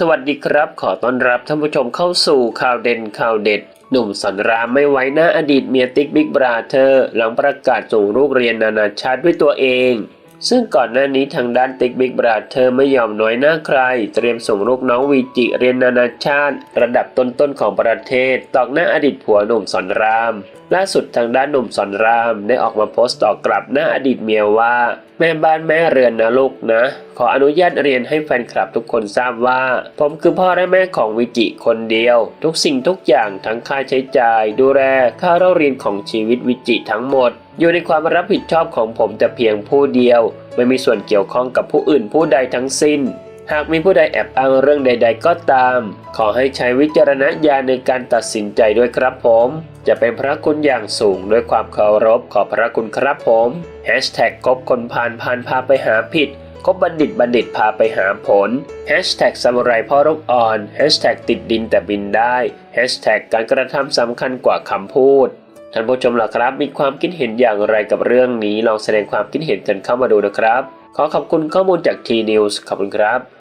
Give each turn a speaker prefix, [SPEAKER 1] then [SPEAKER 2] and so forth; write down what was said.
[SPEAKER 1] สวัสดีครับ ขอต้อนรับท่านผู้ชมเข้าสู่ข่าวเด่นข่าวเด็ด หนุ่มสอนรามไม่ไว้หน้าอดีตเมียติ๊กบิ๊กบราเธอร์หลังประกาศส่งลูกเรียนนานาชาติด้วยตัวเอง ซึ่งก่อนหน้านี้ทางด้านติ๊กบิ๊กบราเธอไม่ยอมน้อยหน้าใคร เตรียมส่งลูกน้องวีจิเรียนนานาชาติ ระดับต้นๆของประเทศ ตอกหน้าอดีตผัวหนุ่มสอนราม ล่าสุดทางด้านหนุ่มสอนรามได้ออกมาโพสต์ตอบกลับหน้าอดีตเมียว่า แม่บ้านแม่เรือนนะลูกนะ ขออนุญาตเรียนให้แฟนคลับทุกคนทราบว่า ผมคือพ่อและแม่ของวิจิคนเดียว ทุกสิ่งทุกอย่างทั้งค่าใช้จ่าย ดูแลค่าเล่าเรียนของชีวิตวิจิทั้งหมดอยู่ในความรับผิดชอบของผมแต่เพียงผู้เดียวไม่มีส่วนเกี่ยวข้องกับผู้อื่นผู้ใดทั้งสิ้น หากมีผู้ใดแอบอ้างเรื่องใด ๆ ก็ตาม ขอให้ใช้วิจารณญาณในการตัดสินใจด้วยครับผม จะเป็นพระคุณอย่างสูงด้วยความเคารพขอบพระคุณครับผมแฮชแท็กกบคนพานพานพาไปหาผิดกบบัณฑิตบัณฑิตพาไปหาผลแฮชแท็กซามูไรพ่อรกอ่อนฮชแท็กติดดินแต่บินได้ฮชแท็กการกระทำสำคัญกว่าคำพูด ท่านผู้ชมล่ะครับ มีความคิดเห็นอย่างไรกับเรื่องนี้ลองแสดงความคิดเห็นกันเข้ามาดูนะครับ ขอขอบคุณข้อมูลจาก T News ขอบคุณครับ